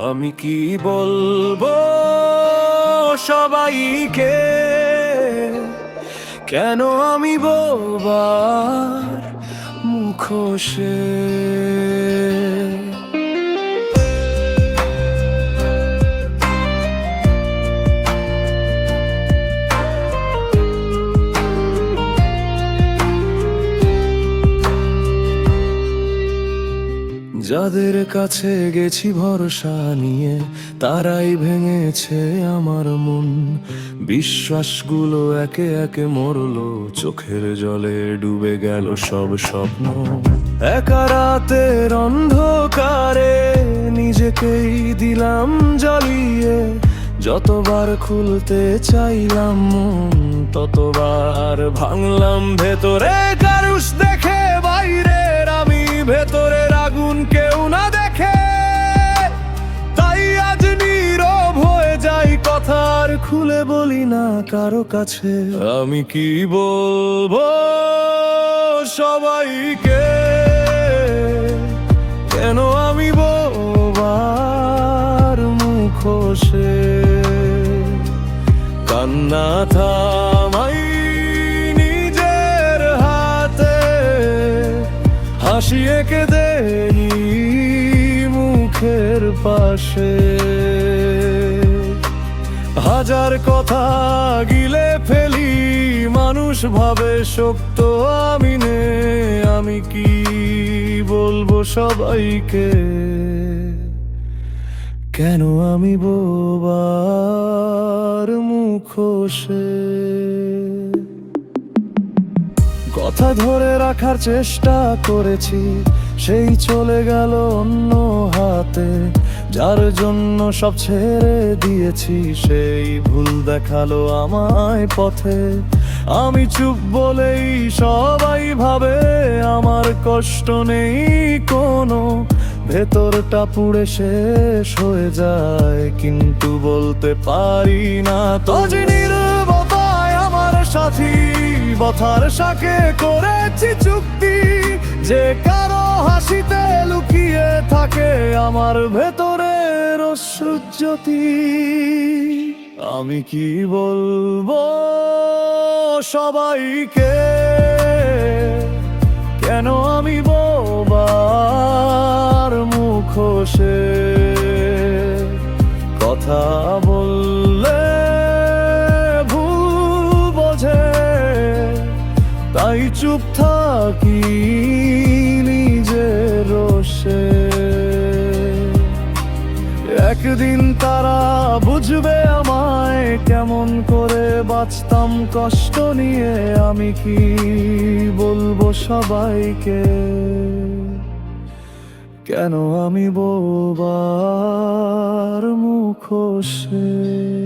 আমি কি বলব সবাইকে? কেন আমি বোবার মুখোশে যাদের কাছে গেছি ভরসা নিয়ে, তারাই ভেঙেছে আমার মন। বিশ্বাসগুলো একে একে মরলো, চোখের জলে ডুবে গেল সব স্বপ্ন। একা রাতের অন্ধকারে নিজেকেই দিলাম জ্বালিয়ে, যতবার খুলতে চাইলাম মন, ততবার ভাঙলাম ভেতরে। কারুষ খুলে বলি না কারও কাছে। আমি কি বলব সবাইকে? কেন আমি বোবার মুখোশে? কান্না থামাই নিজের হাতে। হাসি এঁকে দেই মুখের পাশে। হাজার কথা গিলে ফেলি। মানুষ ভাবে শক্ত আমি নে, আমি কি বলব সবাইকে? কেন আমি বোবার মুখোশে? কথা ধরে রাখার চেষ্টা করেছি। সেই চলে গেল অন্য হাতে। যার জন্য সব ছেড়ে দিয়েছি, সেই ভুল দেখাল আমায় পথে। আমি চুপ বলেই সবাই ভাবে আমার কষ্ট নেই কোনো। ভেতরটা পুড়ে শেষ হয়ে যায়, কিন্তু বলতে পারি না। তো যে বথার সাকে করেছি চুক্তি। যে কারও হাসিতে লুকিয়ে থাকে আমার ভেতরের অশ্রুজ্যোতি। আমি কি বলব সবাইকে? কেন আমি বোবার মুখোশে চুপ থাকি নিজের রোষে। একদিন তারা বুঝবে আমায় কেমন করে বাঁচতাম কষ্ট নিয়ে আমি কি বলব সবাইকে? কেন আমি বোবার মুখোশে?